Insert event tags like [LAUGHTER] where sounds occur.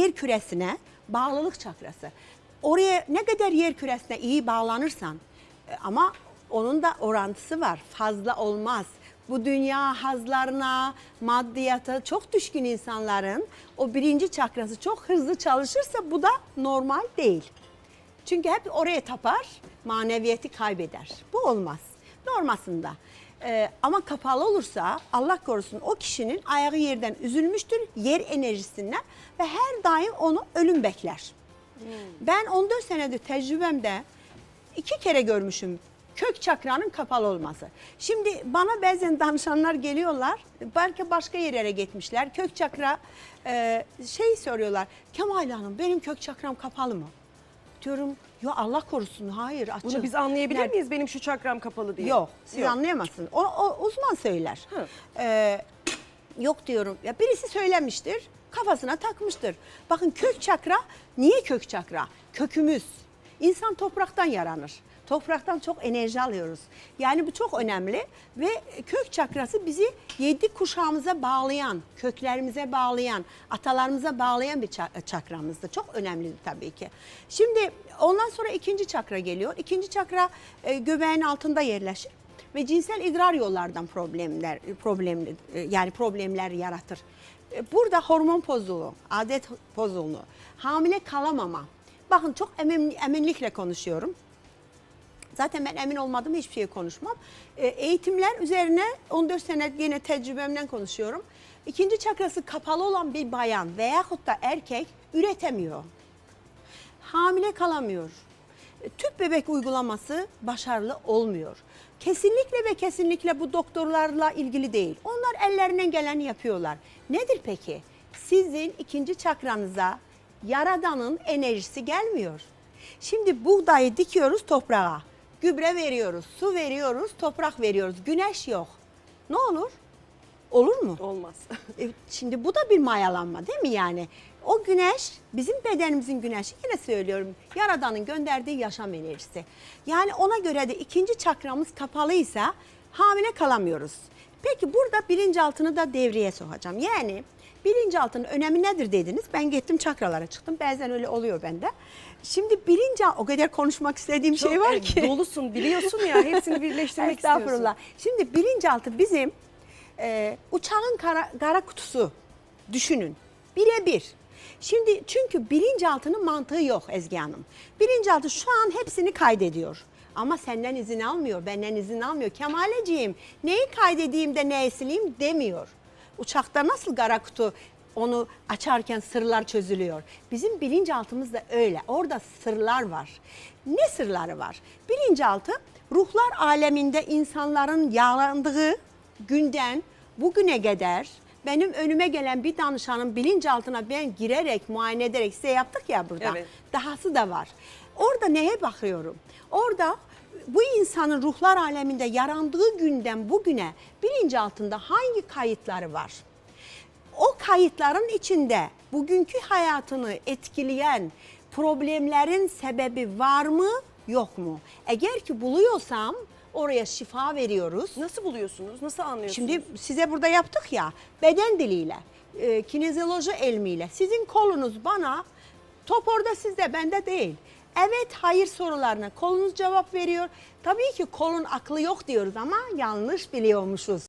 yer küresine bağlılık çakrası. Oraya ne kadar yer küresine iyi bağlanırsan e, ama onun da orantısı var. Fazla olmaz. Bu dünya hazlarına, maddiyata çok düşkün insanların o birinci çakrası çok hızlı çalışırsa bu da normal değil. Çünkü hep oraya tapar, maneviyeti kaybeder. Bu olmaz. Normasında. Ee, ama kapalı olursa Allah korusun o kişinin ayağı yerden üzülmüştür, yer enerjisinden ve her daim onu ölüm bekler. Ben 14 senedir tecrübemde iki kere görmüşüm kök çakranın kapalı olması. Şimdi bana bazen danışanlar geliyorlar, belki başka yerlere gitmişler. Kök çakra e, şey soruyorlar, Kemal Hanım benim kök çakram kapalı mı? Diyorum ya Allah korusun hayır açık. Bunu biz anlayabilir Nerede? miyiz benim şu çakram kapalı diye? Yok siz Yok. anlayamazsınız. O, o uzman söyler. Hı. Ee, yok diyorum. Ya birisi söylemiştir, kafasına takmıştır. Bakın kök çakra, niye kök çakra? Kökümüz. İnsan topraktan yaranır. Topraktan çok enerji alıyoruz. Yani bu çok önemli ve kök çakrası bizi yedi kuşağımıza bağlayan, köklerimize bağlayan, atalarımıza bağlayan bir ça- çakramızdır. Çok önemli tabii ki. Şimdi ondan sonra ikinci çakra geliyor. İkinci çakra e, göbeğin altında yerleşir ve cinsel idrar yollardan problemler problemli e, yani problemler yaratır. E, Burada hormon bozukluğu, adet bozukluğu, hamile kalamama. Bakın çok emin, eminlikle konuşuyorum. Zaten ben emin olmadım hiçbir şey konuşmam. E, eğitimler üzerine 14 sene yine tecrübemden konuşuyorum. İkinci çakrası kapalı olan bir bayan veyahut da erkek üretemiyor hamile kalamıyor. Tüp bebek uygulaması başarılı olmuyor. Kesinlikle ve kesinlikle bu doktorlarla ilgili değil. Onlar ellerinden geleni yapıyorlar. Nedir peki? Sizin ikinci çakranıza yaradanın enerjisi gelmiyor. Şimdi buğdayı dikiyoruz toprağa. Gübre veriyoruz, su veriyoruz, toprak veriyoruz. Güneş yok. Ne olur? Olur mu? Olmaz. E, Şimdi bu da bir mayalanma değil mi yani? O güneş bizim bedenimizin güneşi yine söylüyorum yaradanın gönderdiği yaşam enerjisi. Yani ona göre de ikinci çakramız kapalıysa hamile kalamıyoruz. Peki burada bilinçaltını da devreye sokacağım. Yani bilinçaltının önemi nedir dediniz. Ben gittim çakralara çıktım. Bazen öyle oluyor bende. Şimdi bilinçaltı o kadar konuşmak istediğim şey var e, ki. Dolusun biliyorsun ya hepsini birleştirmek [LAUGHS] istiyorsun. Estağfurullah. Şimdi bilinçaltı bizim e, uçağın kara, kara kutusu düşünün. Birebir. Şimdi çünkü bilinçaltının mantığı yok Ezgi Hanım. Bilinçaltı şu an hepsini kaydediyor. Ama senden izin almıyor, benden izin almıyor. Kemaleciğim neyi kaydedeyim de neyi sileyim demiyor. Uçakta nasıl kara kutu onu açarken sırlar çözülüyor. Bizim bilinçaltımız da öyle. Orada sırlar var. Ne sırları var? Bilinçaltı ruhlar aleminde insanların yağlandığı günden bugüne kadar benim önüme gelen bir danışanın bilinçaltına ben girerek muayene ederek size yaptık ya burada. Evet. Dahası da var. Orada neye bakıyorum? Orada bu insanın ruhlar aleminde yarandığı günden bugüne bilinçaltında hangi kayıtları var? o kayıtların içinde bugünkü hayatını etkileyen problemlerin sebebi var mı yok mu? Eğer ki buluyorsam oraya şifa veriyoruz. Nasıl buluyorsunuz? Nasıl anlıyorsunuz? Şimdi size burada yaptık ya beden diliyle, e, kinezyoloji ilmiyle sizin kolunuz bana top orada sizde bende değil. Evet hayır sorularına kolunuz cevap veriyor. Tabii ki kolun aklı yok diyoruz ama yanlış biliyormuşuz.